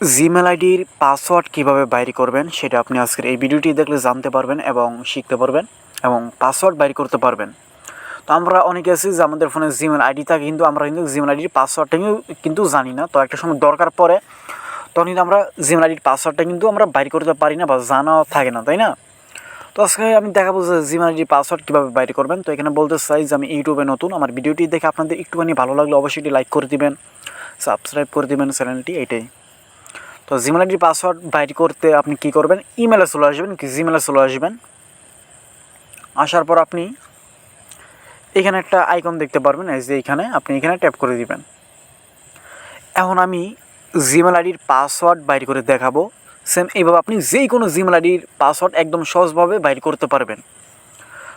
Gmail আইডির password কীভাবে বাইর করবেন, সেটা আপনি আজকের এই ভিডিওটি দেখলে জানতে পারবেন এবং শিখতে পারবেন এবং পাসওয়ার্ড বাইর করতে পারবেন। তো আমরা অনেকে আছি যে আমাদের ফোনে জিমেল আইডি থাকে, কিন্তু আমরা কিন্তু জিমেল আইডির পাসওয়ার্ডটা কিন্তু জানি না। তো একটা সময় দরকার পড়ে, তখন কিন্তু আমরা জিমেল আইডির পাসওয়ার্ডটা কিন্তু আমরা বাইর করতে পারি না বা জানাও থাকে না, তাই না? তো আজকে আমি দেখাবো যে জিমেল আইডির পাসওয়ার্ড কীভাবে বাইর করবেন। তো এখানে বলতে চাই যে আমি ইউটিউবে নতুন, আমার ভিডিওটি দেখে আপনাদের একটুখানি ভালো লাগলে অবশ্যই লাইক করে দিবেন সাবস্ক্রাইব করে দিবেন চ্যানেলটি এটাই। তো জিমেল আইডির পাসওয়ার্ড বাইর করতে আপনি কি করবেন? ইমেলে চলে আসবেন, কি জিমেলে চলে আসবেন। আসার পর আপনি এখানে একটা আইকন দেখতে পারবেন, এই যে এখানে আপনি এখানে ট্যাপ করে দিবেন। এখন আমি জিমেল আইডির পাসওয়ার্ড বাইর করে দেখাবো। সেম এইভাবে আপনি যেই কোনো জিমেল আইডির পাসওয়ার্ড একদম সহজভাবে বাইর করতে পারবেন।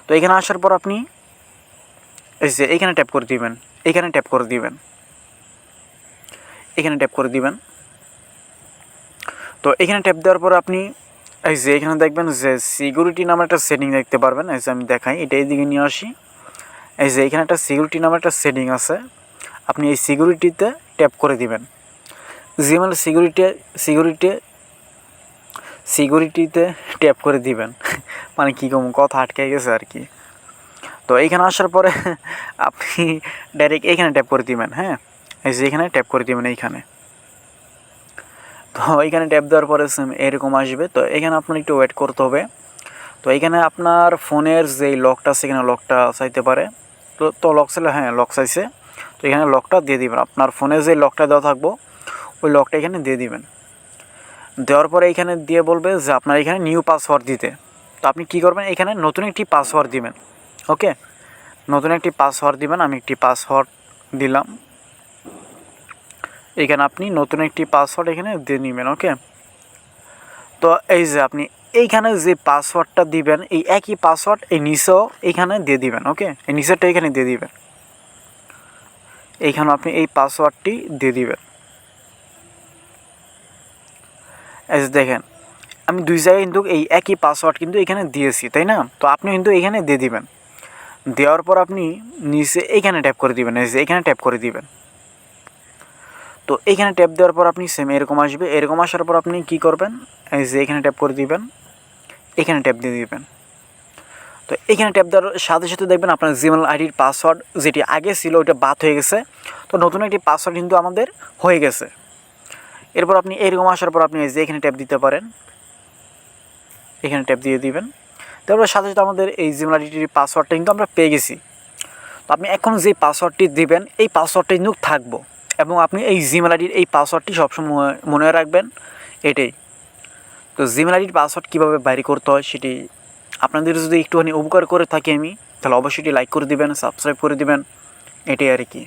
তো এখানে আসার পর আপনি এই যে এখানে ট্যাপ করে দিবেন, এখানে ট্যাপ করে দিবেন। এখানে ট্যাপ করে দিবেন। তো এখানে ট্যাপ দেওয়ার পর আপনি এই যে এখানে দেখবেন যে সিকিউরিটি নামের একটা সেটিং দেখতে পারবেন। এই যে আমি দেখাই, এটা এইদিকে নিয়ে আসি। এই যে এখানে একটা সিকিউরিটি নামের একটা সেটিং আছে। আপনি এই সিকিউরিটিতে ট্যাপ করে দিবেন। জিমেল সিকিউরিটি সিকিউরিটি সিকিউরিটিতে ট্যাপ করে দিবেন। মানে কী কম, কথা আটকে গেছে আর কি। তো এইখানে আসার পরে আপনি ডাইরেক্ট এইখানে ট্যাপ করে দিবেন হ্যাঁ? এই যে এখানে ট্যাপ করে দিবেন এইখানে। তো এইখানে ট্যাপ দেওয়ার পরে সেম এরকম আসবে। তো এখানে আপনার একটু ওয়েট করতে হবে। তো এখানে আপনার ফোনের যেই লকটা সেখানে লকটা চাইতে পারে। তো তো লক চাইলে হ্যাঁ লক চাইছে। তো এখানে লকটা দিয়ে দিবেন। আপনার ফোনে যে লকটা দেওয়া থাকব, ওই লকটা এখানে দিয়ে দিবেন। দেওয়ার পরে এখানে দিয়ে বলবে যে আপনার এখানে নিউ পাসওয়ার্ড দিতে। তো আপনি কী করবেন? এখানে নতুন একটি পাসওয়ার্ড দিবেন। ওকে নতুন একটি পাসওয়ার্ড দিবেন। আমি একটি পাসওয়ার্ড দিলাম। এখানে আপনি নতুন একটি পাসওয়ার্ড এখানে দিয়ে নেবেন ওকে তো এই যে আপনি এইখানে যে পাসওয়ার্ডটা দিবেন, এই একই পাসওয়ার্ড এই নিচেও এইখানে দিয়ে দিবেন ওকে এই নিচেরটা এখানে দিয়ে দিবেন। এইখানে আপনি এই পাসওয়ার্ডটি দিয়ে দিবেন। এই যে দেখেন, আমি দুই জায়গায় কিন্তু এই একই পাসওয়ার্ড কিন্তু এখানে দিয়েছি, তাই না? তো আপনি কিন্তু এখানে দিয়ে দিবেন। দেওয়ার পর আপনি নিচে এইখানে ট্যাপ করে দিবেন, এই যে এখানে ট্যাপ করে দিবেন। তো এইখানে ট্যাপ দেওয়ার পর আপনি সেম এরকম আসবে। এরকম আসার পর আপনি কি করবেন? যে এখানে ট্যাপ করে দিবেন। এখানে ট্যাপ দিয়ে দিবেন। তো এখানে ট্যাপ দেওয়ার সাথে সাথে দেখবেন আপনার জিমেল আইডির পাসওয়ার্ড যেটি আগে ছিল, ওইটা বাদ হয়ে গেছে। তো নতুন একটি পাসওয়ার্ড কিন্তু আমাদের হয়ে গেছে। এরপর আপনি এরকম আসার পর আপনি যে এখানে ট্যাপ দিতে পারেন। এখানে ট্যাপ দিয়ে দিবেন। তারপর সাথে সাথে আমাদের এই জিমেল আইডিটির পাসওয়ার্ডটা কিন্তু আমরা পেয়ে গেছি। তো আপনি এখন যে পাসওয়ার্ডটি দিবেন, এই পাসওয়ার্ডটা কিন্তু থাকব। এবং আপনি এই জিমেল আইডির এই পাসওয়ার্ডটি সবসময় মনে রাখবেন, এটাই। তো জিমেল আইডির পাসওয়ার্ড কীভাবে বাইরে করতে হয় সেটি আপনাদের যদি একটুখানি উপকার করে থাকি আমি, তাহলে অবশ্যই লাইক করে দিবেন সাবস্ক্রাইব করে দিবেন, এটাই আর কি।